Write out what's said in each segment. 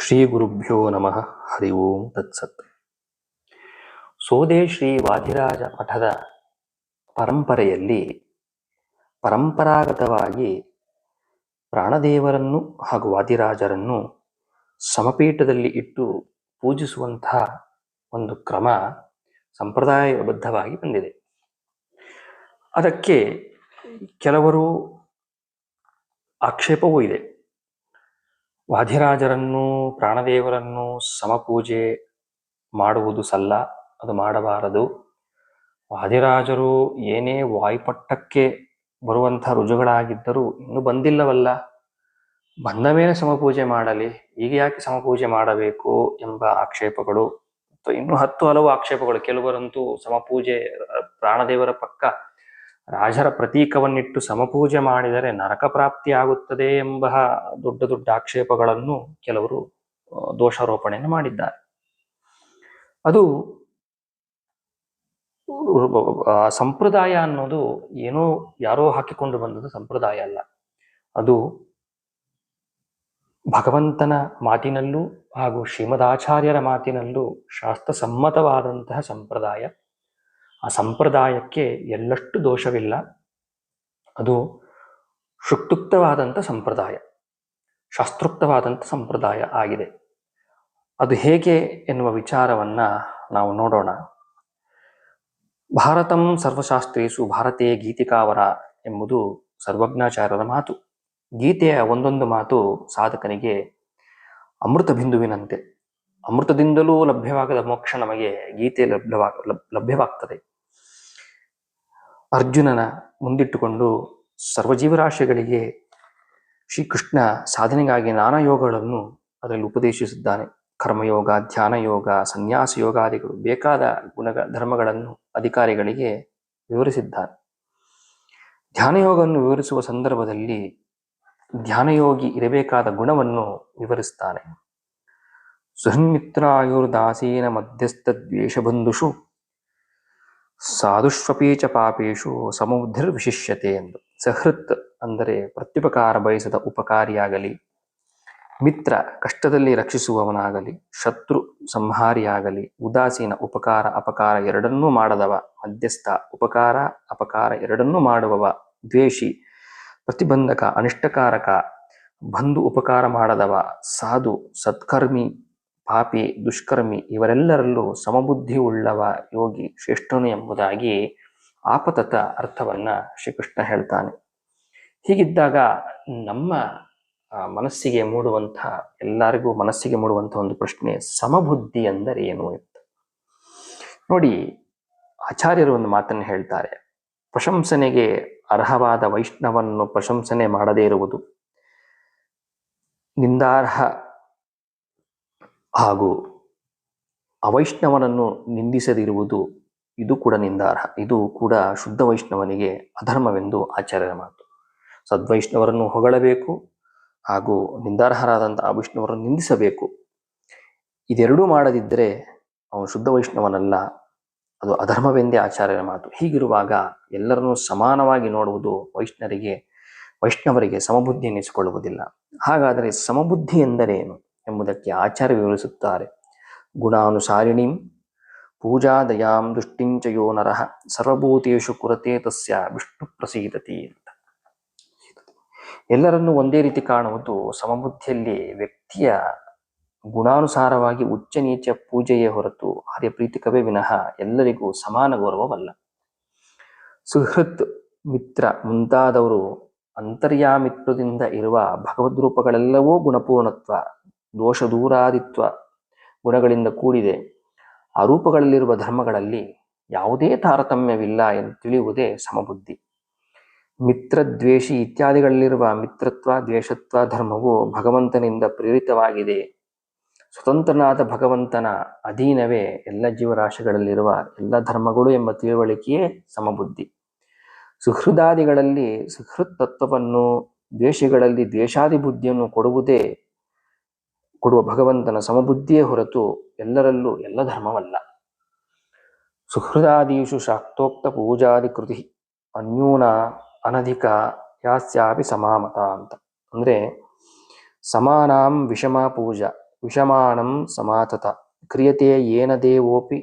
ಶ್ರೀ ಗುರುಭ್ಯೋ ನಮಃ. ಹರಿ ಓಂ ತತ್ಸತ್. ಸೋದೆ ಶ್ರೀ ವಾದಿರಾಜ ಮಠದ ಪರಂಪರೆಯಲ್ಲಿ ಪರಂಪರಾಗತವಾಗಿ ಪ್ರಾಣದೇವರನ್ನು ಹಾಗೂ ವಾದಿರಾಜರನ್ನು ಸಮಪೀಠದಲ್ಲಿ ಇಟ್ಟು ಪೂಜಿಸುವಂತಹ ಒಂದು ಕ್ರಮ ಸಂಪ್ರದಾಯಬದ್ಧವಾಗಿ ಬಂದಿದೆ. ಅದಕ್ಕೆ ಕೆಲವರು ಆಕ್ಷೇಪವೂ ಇದೆ. ವಾದಿರಾಜರನ್ನು ಪ್ರಾಣದೇವರನ್ನು ಸಮಪೂಜೆ ಮಾಡುವುದು ಸಲ್ಲ, ಅದು ಮಾಡಬಾರದು. ವಾದಿರಾಜರು ಏನೇ ವಾಯುಪಟ್ಟಕ್ಕೆ ಬರುವಂಥ ರುಜುಗಳಾಗಿದ್ದರೂ ಇನ್ನೂ ಬಂದಿಲ್ಲವಲ್ಲ. ಬಂದ ಮೇಲೆ ಸಮಪೂಜೆ ಮಾಡಲಿ, ಈಗ ಯಾಕೆ ಸಮಪೂಜೆ ಮಾಡಬೇಕು ಎಂಬ ಆಕ್ಷೇಪಗಳು. ಮತ್ತು ಇನ್ನು ಹತ್ತು ಹಲವು ಆಕ್ಷೇಪಗಳು, ಕೆಲವರಂತೂ ಸಮಪೂಜೆ, ಪ್ರಾಣದೇವರ ಪಕ್ಕ ರಾಜರ ಪ್ರತೀಕವನ್ನಿಟ್ಟು ಸಮಪೂಜೆ ಮಾಡಿದರೆ ನರಕ ಪ್ರಾಪ್ತಿ ಆಗುತ್ತದೆ ಎಂಬ ದೊಡ್ಡ ದೊಡ್ಡ ಆಕ್ಷೇಪಗಳನ್ನು ಕೆಲವರು ದೋಷಾರೋಪಣೆಯನ್ನು ಮಾಡಿದ್ದಾರೆ. ಅದು ಸಂಪ್ರದಾಯ ಅನ್ನೋದು ಏನೋ ಯಾರೋ ಹಾಕಿಕೊಂಡು ಬಂದದ್ದು ಸಂಪ್ರದಾಯ ಅಲ್ಲ. ಅದು ಭಗವಂತನ ಮಾತಿನಲ್ಲೂ ಹಾಗೂ ಶ್ರೀಮದಾಚಾರ್ಯರ ಮಾತಿನಲ್ಲೂ ಶಾಸ್ತ್ರಸಮ್ಮತವಾದಂತಹ ಸಂಪ್ರದಾಯ. ಆ ಸಂಪ್ರದಾಯಕ್ಕೆ ಎಳ್ಳಷ್ಟು ದೋಷವಿಲ್ಲ. ಅದು ಶುಕ್ತುಕ್ತವಾದಂಥ ಸಂಪ್ರದಾಯ, ಶಾಸ್ತ್ರೋಕ್ತವಾದಂಥ ಸಂಪ್ರದಾಯ ಆಗಿದೆ. ಅದು ಹೇಗೆ ಎನ್ನುವ ವಿಚಾರವನ್ನು ನಾವು ನೋಡೋಣ. ಭಾರತಂ ಸರ್ವಶಾಸ್ತ್ರೀಸು ಭಾರತೀಯ ಗೀತಿಕಾವರ ಎಂಬುದು ಸರ್ವಜ್ಞಾಚಾರ್ಯರ ಮಾತು. ಗೀತೆಯ ಒಂದೊಂದು ಮಾತು ಸಾಧಕನಿಗೆ ಅಮೃತ ಬಿಂದುವಿನಂತೆ. ಅಮೃತದಿಂದಲೂ ಲಭ್ಯವಾಗದ ಮೋಕ್ಷ ನಮಗೆ ಗೀತೆ ಲಭ್ಯವಾಗ ಲಭ್- ಲಭ್ಯವಾಗ್ತದೆ. ಅರ್ಜುನನ ಮುಂದಿಟ್ಟುಕೊಂಡು ಸರ್ವಜೀವರಾಶಿಗಳಿಗೆ ಶ್ರೀಕೃಷ್ಣ ಸಾಧನೆಗಾಗಿ ನಾನಾ ಯೋಗಗಳನ್ನು ಅದರಲ್ಲಿ ಉಪದೇಶಿಸಿದ್ದಾನೆ. ಕರ್ಮಯೋಗ ಧ್ಯಾನ ಯೋಗ ಸನ್ಯಾಸ ಯೋಗಾದಿಗಳು ಬೇಕಾದ ಗುಣ ಧರ್ಮಗಳನ್ನು ಅಧಿಕಾರಿಗಳಿಗೆ ವಿವರಿಸಿದ್ದಾನೆ. ಧ್ಯಾನಯೋಗವನ್ನು ವಿವರಿಸುವ ಸಂದರ್ಭದಲ್ಲಿ ಧ್ಯಾನಯೋಗಿ ಇರಬೇಕಾದ ಗುಣವನ್ನು ವಿವರಿಸ್ತಾನೆ. ಸುಹನ್ಮಿತ್ರಾಯುರ್ದಾಸೀನ ಮಧ್ಯಸ್ಥದ್ವೇಷಬಂಧುಷು, ಸಾಧುಷ್ವಪಿ ಚ ಪಾಪೇಶು ಸಮುದ್ಧಿರ್ವಿಶಿಷ್ಯತೆ ಎಂದು. ಸಹೃತ್ ಅಂದರೆ ಪ್ರತ್ಯುಪಕಾರ ಬಯಸದ ಉಪಕಾರಿಯಾಗಲಿ, ಮಿತ್ರ ಕಷ್ಟದಲ್ಲಿ ರಕ್ಷಿಸುವವನಾಗಲಿ, ಶತ್ರು ಸಂಹಾರಿಯಾಗಲಿ, ಉದಾಸೀನ ಉಪಕಾರ ಅಪಕಾರ ಎರಡನ್ನೂ ಮಾಡದವ, ಮಧ್ಯಸ್ಥ ಉಪಕಾರ ಅಪಕಾರ ಎರಡನ್ನೂ ಮಾಡುವವ, ದ್ವೇಷಿ ಪ್ರತಿಬಂಧಕ ಅನಿಷ್ಟಕಾರಕ, ಬಂಧು ಉಪಕಾರ ಮಾಡದವ, ಸಾಧು ಸತ್ಕರ್ಮಿ ಪಾಪಿ, ದುಷ್ಕರ್ಮಿ ಇವರೆಲ್ಲರಲ್ಲೂ ಸಮಬುದ್ಧಿ ಉಳ್ಳವ ಯೋಗಿ ಶ್ರೇಷ್ಠನು ಎಂಬುದಾಗಿ ಆಪತತ ಅರ್ಥವನ್ನ ಶ್ರೀಕೃಷ್ಣ ಹೇಳ್ತಾನೆ. ಹೀಗಿದ್ದಾಗ ನಮ್ಮ ಮನಸ್ಸಿಗೆ ಮೂಡುವಂತಹ ಎಲ್ಲರಿಗೂ ಮನಸ್ಸಿಗೆ ಮೂಡುವಂತಹ ಒಂದು ಪ್ರಶ್ನೆ ಸಮಬುದ್ಧಿ ಅಂದರೆ ಏನು ಅಂತ ನೋಡಿ, ಆಚಾರ್ಯರು ಒಂದು ಮಾತನ್ನು ಹೇಳ್ತಾರೆ. ಪ್ರಶಂಸನೆಗೆ ಅರ್ಹವಾದ ವೈಷ್ಣವನ್ನು ಪ್ರಶಂಸನೆ ಮಾಡದೇ ಇರುವುದು. ನಿಂದಾರ್ಹ ಹಾಗೂ ಅವೈಷ್ಣವನನ್ನು ನಿಂದಿಸದಿರುವುದು ಇದು ಕೂಡ ನಿಂದಾರ್ಹ. ಇದು ಕೂಡ ಶುದ್ಧ ವೈಷ್ಣವನಿಗೆ ಅಧರ್ಮವೆಂದು ಆಚಾರ್ಯರ ಮಾತು. ಸದ್ವೈಷ್ಣವರನ್ನು ಹೊಗಳಬೇಕು ಹಾಗೂ ನಿಂದಾರ್ಹರಾದಂಥ ವೈಷ್ಣವರನ್ನು ನಿಂದಿಸಬೇಕು. ಇದೆರಡೂ ಮಾಡದಿದ್ದರೆ ಅವನು ಶುದ್ಧ ವೈಷ್ಣವನಲ್ಲ, ಅದು ಅಧರ್ಮವೆಂದೇ ಆಚಾರ್ಯರ ಮಾತು. ಹೀಗಿರುವಾಗ ಎಲ್ಲರನ್ನೂ ಸಮಾನವಾಗಿ ನೋಡುವುದು ವೈಷ್ಣವರಿಗೆ ವೈಷ್ಣವರಿಗೆ ಸಮಬುದ್ಧಿ ಎನಿಸಿಕೊಳ್ಳುವುದಿಲ್ಲ. ಹಾಗಾದರೆ ಸಮಬುದ್ಧಿ ಎಂದರೇನು? ಎಂಬುದಕ್ಕೆ ಆಚಾರ್ಯ ವಿವರಿಸುತ್ತಾರೆ. ಗುಣಾನುಸಾರಿಣೀಂ ಪೂಜಾದಯಾಂ ದುಷ್ಟಿಂಚ ಯೋ ನರಃ ಸರ್ವಭೂತೇಶು ಕುರತೆ ತಸ್ಯ ವಿಷ್ಣು ಪ್ರಸೀದತಿ ಅಂತ. ಎಲ್ಲರನ್ನೂ ಒಂದೇ ರೀತಿ ಕಾಣುವುದು ಸಮಬುದ್ಧಿಯಲ್ಲಿ ವ್ಯಕ್ತಿಯ ಗುಣಾನುಸಾರವಾಗಿ ಉಚ್ಚ ನೀಚ ಪೂಜೆಯೇ ಹೊರತು ಹರಿಪ್ರೀತಿಕವೇ ವಿನಃ ಎಲ್ಲರಿಗೂ ಸಮಾನ ಗೌರವವಲ್ಲ. ಸುಹೃತ್ ಮಿತ್ರ ಮುಂತಾದವರು ಅಂತರ್ಯಾಮಿತ್ವದಿಂದ ಇರುವ ಭಗವದ್ರೂಪಗಳೆಲ್ಲವೂ ಗುಣಪೂರ್ಣತ್ವ. ದೋಷ ದೂರಾದಿತ್ವ ಗುಣಗಳಿಂದ ಕೂಡಿದೆ. ಆ ರೂಪಗಳಲ್ಲಿರುವ ಧರ್ಮಗಳಲ್ಲಿ ಯಾವುದೇ ತಾರತಮ್ಯವಿಲ್ಲ ಎಂದು ತಿಳಿಯುವುದೇ ಸಮಬುದ್ಧಿ. ಮಿತ್ರ ದ್ವೇಷಿ ಇತ್ಯಾದಿಗಳಲ್ಲಿರುವ ಮಿತ್ರತ್ವ, ದ್ವೇಷತ್ವ ಧರ್ಮವು ಭಗವಂತನಿಂದ ಪ್ರೇರಿತವಾಗಿದೆ. ಸ್ವತಂತ್ರನಾದ ಭಗವಂತನ ಅಧೀನವೇ ಎಲ್ಲ ಜೀವರಾಶಿಗಳಲ್ಲಿರುವ ಎಲ್ಲ ಧರ್ಮಗಳು ಎಂಬ ತಿಳುವಳಿಕೆಯೇ ಸಮಬುದ್ಧಿ. ಸುಹೃದಾದಿಗಳಲ್ಲಿ ಸುಹೃತ್ ತತ್ವವನ್ನು ದ್ವೇಷಿಗಳಲ್ಲಿ ದ್ವೇಷಾದಿ ಬುದ್ಧಿಯನ್ನು ಕೊಡುವುದೇ ಕೊಡುವ ಭಗವಂತನ ಸಮಬುದ್ಧಿಯೇ ಹೊರತು ಎಲ್ಲರಲ್ಲೂ ಎಲ್ಲ ಧರ್ಮವಲ್ಲ. ಸುಹೃದಾದೀಷು ಶಾಕ್ತೋಕ್ತ ಪೂಜಾದಿ ಕೃತಿ ಅನ್ಯೂನ ಅನಧಿಕ ಯಾಸ್ಯಾಪಿ ಸಮಾಮತ ಅಂತ. ಅಂದರೆ ಸಮಾನಾಂ ವಿಷಮ ಪೂಜಾ, ವಿಷಮಾನಂ ಸಮಾತತ, ಕ್ರಿಯತೆ ಯೇನ ದೇವೋಪಿ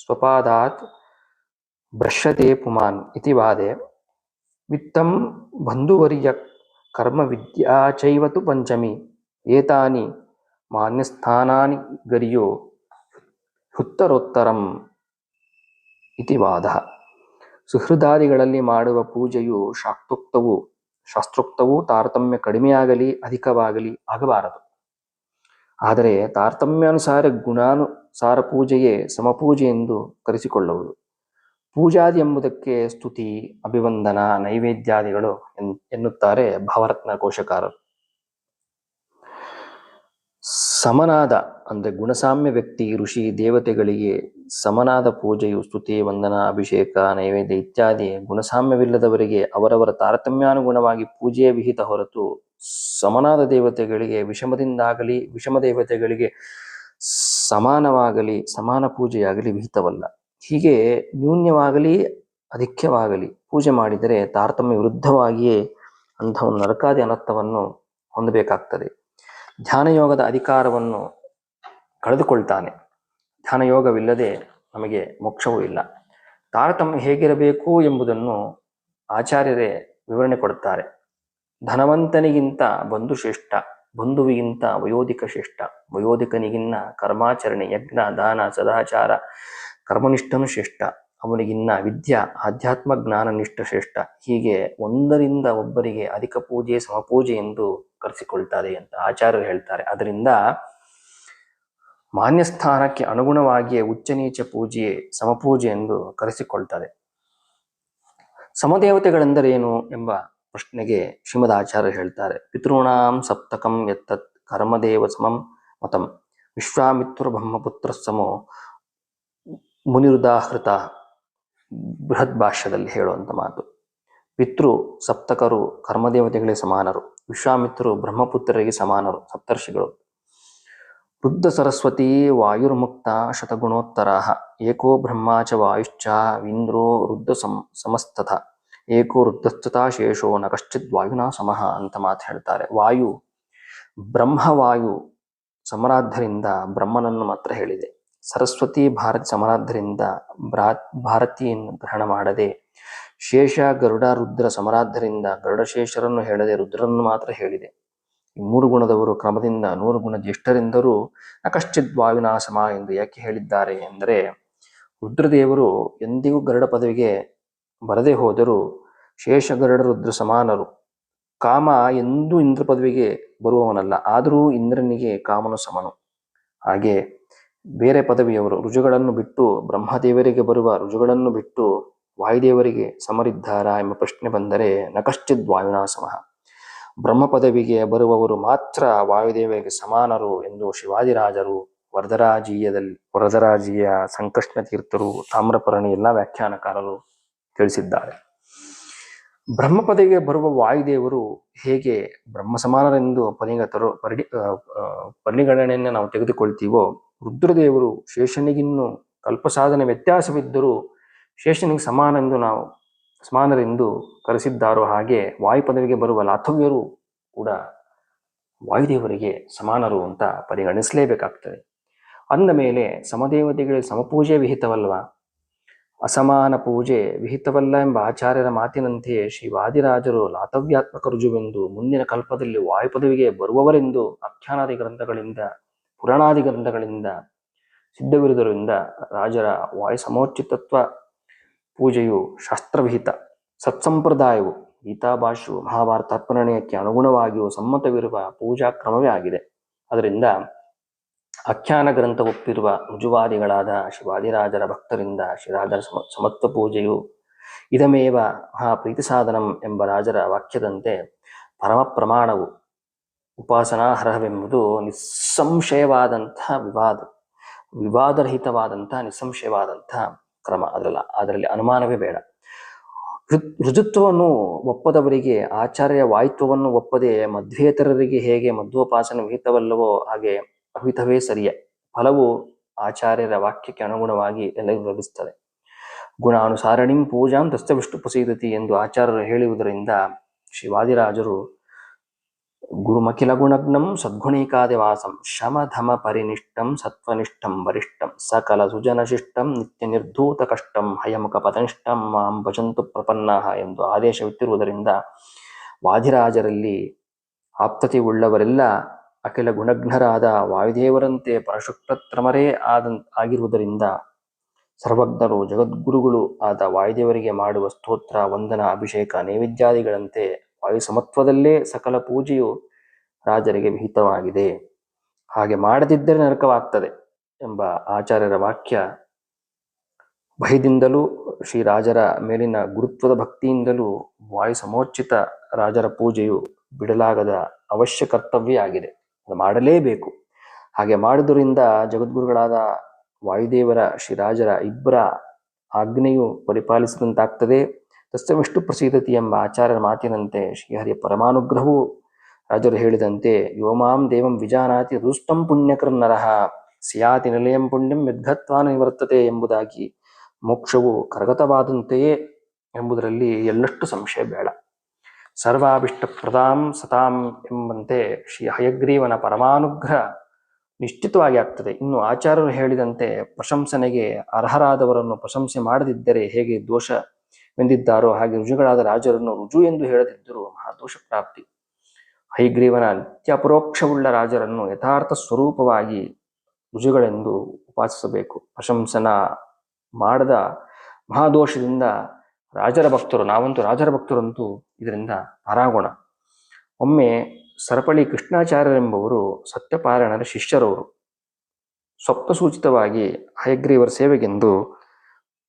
ಸ್ವಪಾದಾತ್ ಭ್ರಶ್ಯತೆ ಪುಮಾನ್ ಇತಿ ವಾದೆ ವಿತ್ತಂ ಬಂಧುವರ್ಯ ಕರ್ಮ ವಿದ್ಯಾ ಚೈವತು ಪಂಚಮಿ ಏತಾನಿ ಮಾನ್ಯಸ್ಥಾನಾನಿ ಗರಿಯೋ ಉತ್ತರೋತ್ತರಂ ಇತಿ ವಾದ ಸುಹೃದಾದಿಗಳಲ್ಲಿ ಮಾಡುವ ಪೂಜೆಯು ಶಾಕ್ತೋಕ್ತವೂ, ಶಾಸ್ತ್ರೋಕ್ತವೂ ತಾರತಮ್ಯ ಕಡಿಮೆಯಾಗಲಿ, ಅಧಿಕವಾಗಲಿ ಆಗಬಾರದು. ಆದರೆ ತಾರತಮ್ಯಾನುಸಾರ ಗುಣಾನುಸಾರ ಪೂಜೆಯೇ ಸಮಪೂಜೆ ಎಂದು ಕರೆಸಿಕೊಳ್ಳುವುದು. ಪೂಜಾದಿ ಎಂಬುದಕ್ಕೆ ಸ್ತುತಿ, ಅಭಿವಂದನ, ನೈವೇದ್ಯಾದಿಗಳು ಎನ್- ಎನ್ನುತ್ತಾರೆ ಭಾವರತ್ನ ಕೋಶಕಾರರು. ಸಮನಾದ, ಅಂದರೆ ಗುಣಸಾಮ್ಯ ವ್ಯಕ್ತಿ, ಋಷಿ, ದೇವತೆಗಳಿಗೆ ಸಮನಾದ ಪೂಜೆಯು, ಸ್ತುತಿ, ವಂದನ, ಅಭಿಷೇಕ, ನೈವೇದ್ಯ ಇತ್ಯಾದಿ ಗುಣಸಾಮ್ಯವಿಲ್ಲದವರಿಗೆ ಅವರವರ ತಾರತಮ್ಯಾನುಗುಣವಾಗಿ ಪೂಜೆಯ ವಿಹಿತ ಹೊರತು ಸಮನಾದ ದೇವತೆಗಳಿಗೆ, ವಿಷಮದಿಂದಾಗಲಿ, ವಿಷಮ ದೇವತೆಗಳಿಗೆ ಸಮಾನವಾಗಲಿ, ಸಮಾನ ಪೂಜೆಯಾಗಲಿ ವಿಹಿತವಲ್ಲ. ಹೀಗೆ ನ್ಯೂನ್ಯವಾಗಲಿ, ಅಧಿಕ್ಯವಾಗಲಿ ಪೂಜೆ ಮಾಡಿದರೆ ತಾರತಮ್ಯ ವಿರುದ್ಧವಾಗಿಯೇ ಅಂಥ ಒಂದು ನರಕಾದಿ ಅನರ್ಥವನ್ನು ಹೊಂದಬೇಕಾಗ್ತದೆ. ಧ್ಯಾನಯೋಗದ ಅಧಿಕಾರವನ್ನು ಕಳೆದುಕೊಳ್ತಾನೆ. ಧ್ಯಾನಯೋಗವಿಲ್ಲದೆ ನಮಗೆ ಮೋಕ್ಷವೂ ಇಲ್ಲ. ತಾರತಮ್ಯ ಹೇಗಿರಬೇಕು ಎಂಬುದನ್ನು ಆಚಾರ್ಯರೇ ವಿವರಣೆ ಕೊಡುತ್ತಾರೆ. ಧನವಂತನಿಗಿಂತ ಬಂಧು ಶ್ರೇಷ್ಠ, ಬಂಧುವಿಗಿಂತ ವಯೋಧಿಕ ಶ್ರೇಷ್ಠ, ವಯೋಧಿಕನಿಗಿನ್ನ ಕರ್ಮಾಚರಣೆ, ಯಜ್ಞ, ದಾನ, ಸದಾಚಾರ, ಕರ್ಮನಿಷ್ಠನು ಶ್ರೇಷ್ಠ, ಅವನಿಗಿನ್ನ ವಿದ್ಯಾ, ಆಧ್ಯಾತ್ಮ ಜ್ಞಾನ ನಿಷ್ಠ ಶ್ರೇಷ್ಠ, ಹೀಗೆ ಒಂದರಿಂದ ಒಬ್ಬರಿಗೆ ಅಧಿಕ ಪೂಜೆ, ಸಮಪೂಜೆ ಎಂದು ಕರೆಸಿಕೊಳ್ತಾರೆ ಅಂತ ಆಚಾರ್ಯರು ಹೇಳ್ತಾರೆ. ಅದರಿಂದ ಮಾನ್ಯ ಸ್ಥಾನಕ್ಕೆ ಅನುಗುಣವಾಗಿಯೇ ಉಚ್ಚ ನೀಚ ಪೂಜೆಯೇ ಸಮಪೂಜೆ ಎಂದು ಕರೆಸಿಕೊಳ್ತಾರೆ. ಸಮದೇವತೆಗಳೆಂದರೇನು ಎಂಬ ಪ್ರಶ್ನೆಗೆ ಶ್ರೀಮದ್ ಆಚಾರ್ಯರು ಹೇಳ್ತಾರೆ. ಪಿತೃಣಾಂ ಸಪ್ತಕಂ ಎತ್ತತ್ ಕರ್ಮದೇವ ಸಮಂ ಮತಂ ವಿಶ್ವಾಮಿತ್ರ ಬ್ರಹ್ಮಪುತ್ರ ಸಮೋ ಮುನಿರುದಾಹೃತ ಬೃಹತ್ ಭಾಷ್ಯದಲ್ಲಿ ಹೇಳುವಂತ ಮಾತು. ಪಿತೃ ಸಪ್ತಕರು ಕರ್ಮದೇವತೆಗಳೇ ಸಮಾನರು. ವಿಶ್ವಾಮಿತ್ರರು, ಬ್ರಹ್ಮಪುತ್ರರಿಗೆ ಸಮಾನರು, ಸಪ್ತರ್ಷಿಗಳು. ವೃದ್ಧ ಸರಸ್ವತಿ ವಾಯುರ್ಮುಕ್ತ ಶತಗುಣೋತ್ತರ ಏಕೋ ಬ್ರಹ್ಮಾಚ ವಾಯುಶ್ಚ ವಿಂದ್ರೋ ವೃದ್ಧ ಸಮಸ್ತಥ. ಏಕೋ ವೃದ್ಧಸ್ಥತಾ ಶೇಷೋ ನ ಕಶ್ಚಿತ್ ವಾಯುನಾ ಸಮಃ ಅಂತ ಮಾತು ಹೇಳ್ತಾರೆ. ವಾಯು, ಬ್ರಹ್ಮವಾಯು ಸಮರಾಧರಿಂದ ಬ್ರಹ್ಮನನ್ನು ಮಾತ್ರ ಹೇಳಿದೆ. ಸರಸ್ವತಿ ಭಾರತಿ ಸಮರಾಧರಿಂದ ಭಾರತಿಯನ್ನು ಗ್ರಹಣ ಮಾಡದೆ ಶೇಷ ಗರುಡ ರುದ್ರ ಸಮರಾದ್ದರಿಂದ ಗರುಡಶೇಷರನ್ನು ಹೇಳದೆ ರುದ್ರನ್ನು ಮಾತ್ರ ಹೇಳಿದೆ. ಈ ಮೂರು ಗುಣದವರು ಕ್ರಮದಿಂದ ನೂರು ಗುಣ ಜ್ಯೇಷ್ಠರೆಂದರೂ ಅಕಶ್ಚಿತ್ ವಾಯುನಾ ಸಮ ಎಂದು ಯಾಕೆ ಹೇಳಿದ್ದಾರೆ ಎಂದರೆ, ರುದ್ರದೇವರು ಎಂದಿಗೂ ಗರುಡ ಪದವಿಗೆ ಬರದೇ ಹೋದರೂ ಶೇಷ ಗರುಡ ರುದ್ರ ಸಮಾನರು. ಕಾಮ ಎಂದೂ ಇಂದ್ರ ಪದವಿಗೆ ಬರುವವನಲ್ಲ, ಆದರೂ ಇಂದ್ರನಿಗೆ ಕಾಮನು ಸಮನು. ಹಾಗೆ ಬೇರೆ ಪದವಿಯವರು ರುಜುಗಳನ್ನು ಬಿಟ್ಟು ಬ್ರಹ್ಮದೇವರಿಗೆ ಬರುವ ರುಜುಗಳನ್ನು ಬಿಟ್ಟು ವಾಯುದೇವರಿಗೆ ಸಮರಿದ್ದಾರ ಎಂಬ ಪ್ರಶ್ನೆ ಬಂದರೆ ನಕಶ್ಚಿದ್ ವಾಯುನಾಸಮ ಬ್ರಹ್ಮ ಪದವಿಗೆ ಬರುವವರು ಮಾತ್ರ ವಾಯುದೇವರಿಗೆ ಸಮಾನರು ಎಂದು ಶಿವಾಜಿರಾಜರು, ವರದರಾಜೀಯದಲ್ಲಿ, ವರದರಾಜೀಯ ಸಂಕಷ್ಟ ತೀರ್ಥರು, ತಾಮ್ರಪರ್ಣಿ ಎಲ್ಲ ವ್ಯಾಖ್ಯಾನಕಾರರು ತಿಳಿಸಿದ್ದಾರೆ. ಬ್ರಹ್ಮ ಪದವಿಗೆ ಬರುವ ವಾಯುದೇವರು ಹೇಗೆ ಬ್ರಹ್ಮ ಸಮಾನರೆಂದು ಪರಿಗತರು ಪರಿಣಿ ಪರಿಗಣನೆಯನ್ನು ನಾವು ತೆಗೆದುಕೊಳ್ತೀವೋ, ರುದ್ರದೇವರು ಶೇಷನಿಗಿನ್ನೂ ಕಲ್ಪಸಾಧನೆ ವ್ಯತ್ಯಾಸವಿದ್ದರೂ ಶೇಷನಿಗೆ ಸಮಾನ ಎಂದು ನಾವು, ಸಮಾನರೆಂದು ಕರೆಸಿದ್ದಾರೋ ಹಾಗೆ ವಾಯು ಪದವಿಗೆ ಬರುವ ಲಾಥವ್ಯರು ಕೂಡ ವಾಯುದೇವರಿಗೆ ಸಮಾನರು ಅಂತ ಪರಿಗಣಿಸಲೇಬೇಕಾಗ್ತದೆ. ಅಂದ ಮೇಲೆ ಸಮದೇವತೆಗಳಿಗೆ ಸಮಪೂಜೆ ವಿಹಿತವಲ್ವ? ಅಸಮಾನ ಪೂಜೆ ವಿಹಿತವಲ್ಲ ಎಂಬ ಆಚಾರ್ಯರ ಮಾತಿನಂತೆಯೇ ಶ್ರೀ ವಾದಿರಾಜರು ಲಾತವ್ಯಾತ್ಮಕ ರುಜುವೆಂದು ಮುಂದಿನ ಕಲ್ಪದಲ್ಲಿ ವಾಯುಪದವಿಗೆ ಬರುವವರೆಂದು ಆಖ್ಯಾನಾದಿ ಗ್ರಂಥಗಳಿಂದ, ಪುರಾಣಾದಿ ಗ್ರಂಥಗಳಿಂದ ಸಿದ್ಧವಿರುವುದರಿಂದ ರಾಜರ ವಾಯು ಸಮೋಚಿತತ್ವ ಪೂಜೆಯು ಶಾಸ್ತ್ರವಿಹಿತ, ಸತ್ಸಂಪ್ರದಾಯವು ಗೀತಾಭಾಷ್ಯವು ಮಹಾಭಾರತ ಪ್ರಣಯಕ್ಕೆ ಅನುಗುಣವಾಗಿಯೂ ಸಮ್ಮತವಿರುವ ಪೂಜಾ ಕ್ರಮವೇ ಆಗಿದೆ. ಅದರಿಂದ ಆಖ್ಯಾನ ಗ್ರಂಥ ಒಪ್ಪಿರುವ ರುಜುವಾದಿಗಳಾದ ಶಿವಾದಿರಾಜರ ಭಕ್ತರಿಂದ ಶ್ರೀರಾಜರ ಸಮ ಸಮತ್ವ ಪೂಜೆಯು ಇದಮೇವ ಮಹಾ ಪ್ರೀತಿ ಸಾಧನಂ ಎಂಬ ರಾಜರ ವಾಕ್ಯದಂತೆ ಪರಮ ಪ್ರಮಾಣವು ಉಪಾಸನಾರ್ಹವೆಂಬುದು ನಿಸ್ಸಂಶಯವಾದಂಥ ವಿವಾದ, ವಿವಾದರಹಿತವಾದಂಥ ನಿಸ್ಸಂಶಯವಾದಂತಹ ಕ್ರಮ ಅದರಲ್ಲ, ಅದರಲ್ಲಿ ಅನುಮಾನವೇ ಬೇಡ. ಋಜುತ್ವವನ್ನು ಒಪ್ಪದವರಿಗೆ, ಆಚಾರ್ಯ ವಾಯಿತ್ವವನ್ನು ಒಪ್ಪದೆ ಮಧ್ವೇತರರಿಗೆ ಹೇಗೆ ಮಧ್ವೋಪಾಸನೆ ವಿಹಿತವಲ್ಲವೋ ಹಾಗೆ ಅಹಿತವೇ ಸರಿಯೇ. ಫಲವು ಆಚಾರ್ಯರ ವಾಕ್ಯಕ್ಕೆ ಅನುಗುಣವಾಗಿ ಎಲ್ಲರಿಗೂ ಲಭಿಸುತ್ತದೆ ಗುಣಾನುಸಾರಣಿಂ ಪೂಜಾಂ ದಸ್ತವಿಷ್ಟು ಪ್ರಸಿದ್ಧತಿ ಎಂದು ಆಚಾರ್ಯರು ಹೇಳುವುದರಿಂದ ಶಿವಾದಿರಾಜರು ಗುರುಮಖಿಲ ಗುಣಗ್ನಂ ಸದ್ಗುಣೈಕಾದಿವಾಸಂ ಶಮಧಮ ಪರಿನಿಷ್ಠಂ ಸತ್ವನಿಷ್ಠಂ ವರಿಷ್ಠಂ ಸಕಲ ಸುಜನಶಿಷ್ಟಂ ನಿತ್ಯ ನಿರ್ಧೂತ ಕಷ್ಟಂ ಹಯಮುಖ ಪತನಿಷ್ಠಂ ಮಾಂ ಭಜಂತು ಪ್ರಪನ್ನಾಹ ಎಂದು ಆದೇಶವಿತ್ತಿರುವುದರಿಂದ ವಾದಿರಾಜರಲ್ಲಿ ಆಪ್ತತೆ ಉಳ್ಳವರೆಲ್ಲ ಅಖಿಲ ಗುಣಜ್ಞರಾದ ವಾಯುದೇವರಂತೆ ಪರಶುಕ್ರತ್ರಮರೇ ಆದ ಆಗಿರುವುದರಿಂದ ಸರ್ವಜ್ಞರು ಜಗದ್ಗುರುಗಳು ಆದ ವಾಯುದೇವರಿಗೆ ಮಾಡುವ ಸ್ತೋತ್ರ, ವಂದನ, ಅಭಿಷೇಕ, ನೈವೇದ್ಯಾದಿಗಳಂತೆ ವಾಯು ಸಮತ್ವದಲ್ಲೇ ಸಕಲ ಪೂಜೆಯು ರಾಜರಿಗೆ ವಿಹಿತವಾಗಿದೆ. ಹಾಗೆ ಮಾಡದಿದ್ದರೆ ನರಕವಾಗ್ತದೆ ಎಂಬ ಆಚಾರ್ಯರ ವಾಕ್ಯ ಭಯದಿಂದಲೂ ಶ್ರೀರಾಜರ ಮೇಲಿನ ಗುರುತ್ವದ ಭಕ್ತಿಯಿಂದಲೂ ವಾಯು ಸಮೋಚಿತ ರಾಜರ ಪೂಜೆಯು ಬಿಡಲಾಗದ ಅವಶ್ಯ ಕರ್ತವ್ಯ ಆಗಿದೆ. ಅದು ಮಾಡಲೇಬೇಕು. ಹಾಗೆ ಮಾಡುವುದರಿಂದ ಜಗದ್ಗುರುಗಳಾದ ವಾಯುದೇವರ ಶ್ರೀರಾಜರ ಇಬ್ಬರ ಆಜ್ಞೆಯು ಪರಿಪಾಲಿಸಿದಂತಾಗ್ತದೆ. ತಸ್ಸವಿಷ್ಟು ಪ್ರಸೀದತಿ ಎಂಬ ಆಚಾರ್ಯರ ಮಾತಿನಂತೆ ಶ್ರೀಹರಿಯ ಪರಮಾನುಗ್ರಹವು ರಾಜರು ಹೇಳಿದಂತೆ ಯೋಮಾಂ ದೇವಂ ವಿಜಾನಾತಿ ರುಷ್ಟಂ ಪುಣ್ಯಕರಂ ನರಹ ಸಿಯಾತಿ ನಿಲಯಂ ಪುಣ್ಯಂ ಯದ್ಗತ್ವಾನ ನಿವರ್ತತೆ ಎಂಬುದಾಗಿ ಮೋಕ್ಷವು ಕರಗತವಾದಂತೆಯೇ ಎಂಬುದರಲ್ಲಿ ಎಳ್ಳಷ್ಟು ಸಂಶಯ ಬೇಡ. ಸರ್ವಾಭಿಷ್ಟ ಪ್ರದಾಂ ಸತಾಂ ಎಂಬಂತೆ ಶ್ರೀ ಹಯಗ್ರೀವನ ಪರಮಾನುಗ್ರಹ ನಿಶ್ಚಿತವಾಗಿ ಆಗ್ತದೆ. ಇನ್ನು ಆಚಾರ್ಯರು ಹೇಳಿದಂತೆ, ಪ್ರಶಂಸನೆಗೆ ಅರ್ಹರಾದವರನ್ನು ಪ್ರಶಂಸೆ ಮಾಡದಿದ್ದರೆ ಹೇಗೆ ದೋಷವೆಂದಿದ್ದಾರೋ ಹಾಗೆ ರುಜುಗಳಾದ ರಾಜರನ್ನು ರುಜು ಎಂದು ಹೇಳದಿದ್ದರೂ ಮಹಾದೋಷ ಪ್ರಾಪ್ತಿ. ಹೈಗ್ರೀವನ ನಿತ್ಯಪರೋಕ್ಷವುಳ್ಳ ರಾಜರನ್ನು ಯಥಾರ್ಥ ಸ್ವರೂಪವಾಗಿ ರುಜುಗಳೆಂದು ಉಪಾಸಿಸಬೇಕು. ಪ್ರಶಂಸನ ಮಾಡದ ಮಹಾದೋಷದಿಂದ ರಾಜರ ಭಕ್ತರು, ನಾವಂತೂ ರಾಜರ ಭಕ್ತರಂತೂ ಇದರಿಂದ ಪಾರಾಗೋಣ. ಒಮ್ಮೆ ಸರಪಳಿ ಕೃಷ್ಣಾಚಾರ್ಯರೆಂಬವರು ಸತ್ಯಪಾರಾಯಣರ ಶಿಷ್ಯರವರು ಸ್ವಪ್ತಸೂಚಿತವಾಗಿ ಹಯಗ್ರೀವರ ಸೇವೆಗೆಂದು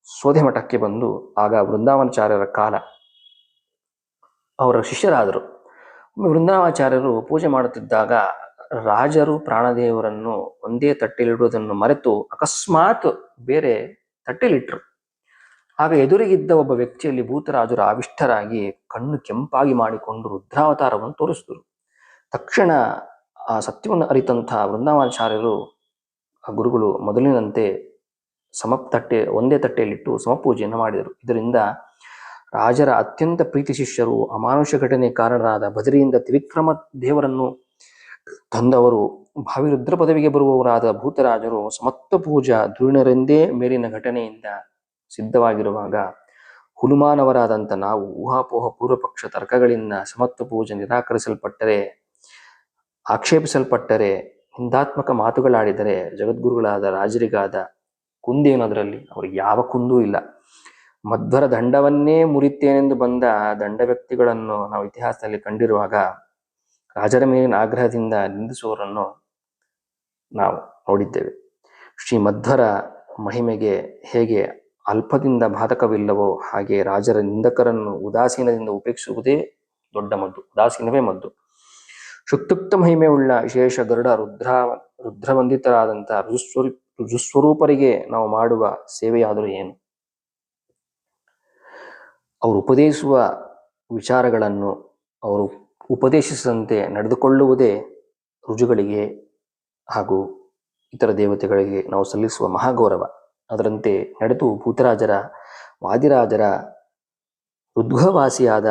ಸೋಧೆ ಮಠಕ್ಕೆ ಬಂದು ಆಗ ವೃಂದಾವನಾಚಾರ್ಯರ ಕಾಲ. ಅವರ ಶಿಷ್ಯರಾದರು. ವೃಂದಾವನಾಚಾರ್ಯರು ಪೂಜೆ ಮಾಡುತ್ತಿದ್ದಾಗ ರಾಜರು ಪ್ರಾಣದೇವರನ್ನು ಒಂದೇ ತಟ್ಟೆಲಿಡುವುದನ್ನು ಮರೆತು ಅಕಸ್ಮಾತ್ ಬೇರೆ ತಟ್ಟೆಲಿಟ್ಟರು ಆಗ ಎದುರಿಗಿದ್ದ ಒಬ್ಬ ವ್ಯಕ್ತಿಯಲ್ಲಿ ಭೂತರಾಜರು ಆವಿಷ್ಟರಾಗಿ ಕಣ್ಣು ಕೆಂಪಾಗಿ ಮಾಡಿಕೊಂಡು ರುದ್ರಾವತಾರವನ್ನು ತೋರಿಸಿದರು. ತಕ್ಷಣ ಆ ಸತ್ಯವನ್ನು ಅರಿತಂತಹ ವೃಂದಾವನಾಚಾರ್ಯರು ಆ ಗುರುಗಳು ಮೊದಲಿನಂತೆ ಸಮ ತಟ್ಟೆ, ಒಂದೇ ತಟ್ಟೆಯಲ್ಲಿಟ್ಟು ಸಮಪೂಜೆಯನ್ನು ಮಾಡಿದರು. ಇದರಿಂದ ರಾಜರ ಅತ್ಯಂತ ಪ್ರೀತಿ ಶಿಷ್ಯರು ಅಮಾನುಷ ಘಟನೆ ಕಾರಣರಾದ ಬದರಿಯಿಂದ ತ್ರಿವಿಕ್ರಮ ದೇವರನ್ನು ತಂದವರು ಭಾವಿ ರುದ್ರ ಪದವಿಗೆ ಬರುವವರಾದ ಭೂತರಾಜರು ಸಮತ್ವ ಪೂಜಾ ಧೂರ್ಣರೆಂದೇ ಮೇಲಿನ ಘಟನೆಯಿಂದ ಸಿದ್ಧವಾಗಿರುವಾಗ ಹುನುಮಾನವರಾದಂಥ ನಾವು ಊಹಾಪೋಹ ಪೂರ್ವಪಕ್ಷ ತರ್ಕಗಳಿಂದ ಸಮತ್ವ ಪೂಜೆ ನಿರಾಕರಿಸಲ್ಪಟ್ಟರೆ, ಆಕ್ಷೇಪಿಸಲ್ಪಟ್ಟರೆ, ಹಿಂದಾತ್ಮಕ ಮಾತುಗಳಾಡಿದರೆ ಜಗದ್ಗುರುಗಳಾದ ರಾಜರಿಗಾದ ಕುಂದೇನೋದ್ರಲ್ಲಿ? ಅವ್ರಿಗೆ ಯಾವ ಕುಂದೂ ಇಲ್ಲ. ಮಧ್ವರ ದಂಡವನ್ನೇ ಮುರಿತೇನೆಂದು ಬಂದ ದಂಡ ವ್ಯಕ್ತಿಗಳನ್ನು ನಾವು ಇತಿಹಾಸದಲ್ಲಿ ಕಂಡಿರುವಾಗ ರಾಜರ ಮೇಲಿನ ಆಗ್ರಹದಿಂದ ನಿಂದಿಸುವವರನ್ನು ನಾವು ನೋಡಿದ್ದೇವೆ. ಶ್ರೀ ಮಧ್ವರ ಮಹಿಮೆಗೆ ಹೇಗೆ ಅಲ್ಪದಿಂದ ಬಾಧಕವಿಲ್ಲವೋ ಹಾಗೆ ರಾಜರ ನಿಂದಕರನ್ನು ಉದಾಸೀನದಿಂದ ಉಪೇಕ್ಷಿಸುವುದೇ ದೊಡ್ಡ ಮದ್ದು, ಉದಾಸೀನವೇ ಮದ್ದು. ಶುಕ್ತುಕ್ತ ಮಹಿಮೆ ಉಳ್ಳ ವಿಶೇಷ ಗರುಡ ರುದ್ರ ರುದ್ರವಂದಿತರಾದಂಥ ರುಜುಸ್ವರೂ ರುಜುಸ್ವರೂಪರಿಗೆ ನಾವು ಮಾಡುವ ಸೇವೆಯಾದರೂ ಏನು? ಅವರು ಉಪದೇಶಿಸುವ ವಿಚಾರಗಳನ್ನು ಅವರು ಉಪದೇಶಿಸದಂತೆ ನಡೆದುಕೊಳ್ಳುವುದೇ ರುಜುಗಳಿಗೆ ಹಾಗೂ ಇತರ ದೇವತೆಗಳಿಗೆ ನಾವು ಸಲ್ಲಿಸುವ ಮಹಾಗೌರವ. ಅದರಂತೆ ನಡೆದು ಭೂತರಾಜರ, ವಾದಿರಾಜರ ರುದ್ಘವಾಸಿಯಾದ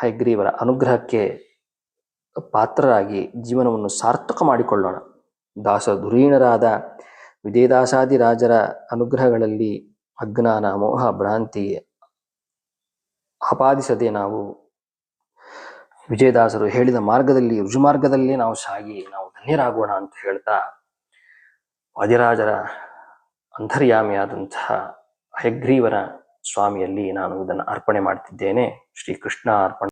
ಹಯಗ್ರೀವರ ಅನುಗ್ರಹಕ್ಕೆ ಪಾತ್ರರಾಗಿ ಜೀವನವನ್ನು ಸಾರ್ಥಕ ಮಾಡಿಕೊಳ್ಳೋಣ. ದಾಸ ಧುರೀಣರಾದ ವಿಜಯದಾಸಾದಿ ರಾಜರ ಅನುಗ್ರಹಗಳಲ್ಲಿ ಅಜ್ಞಾನ, ಮೋಹ, ಭ್ರಾಂತಿ ಆಪಾದಿಸದೆ ನಾವು ವಿಜಯದಾಸರು ಹೇಳಿದ ಮಾರ್ಗದಲ್ಲಿ ರುಜುಮಾರ್ಗದಲ್ಲೇ ನಾವು ಸಾಗಿ, ನಾವು ಧನ್ಯರಾಗೋಣ ಅಂತ ಹೇಳ್ತಾ ವಾದಿರಾಜರ ಅಂತರ್ಯಾಮಿಯಾದಂತಹ ಹಯಗ್ರೀವರ ಸ್ವಾಮಿಯಲ್ಲಿ ನಾನು ಇದನ್ನು ಅರ್ಪಣೆ ಮಾಡ್ತಿದ್ದೇನೆ. ಶ್ರೀಕೃಷ್ಣ ಅರ್ಪಣೆ ಅರ್ಪಣ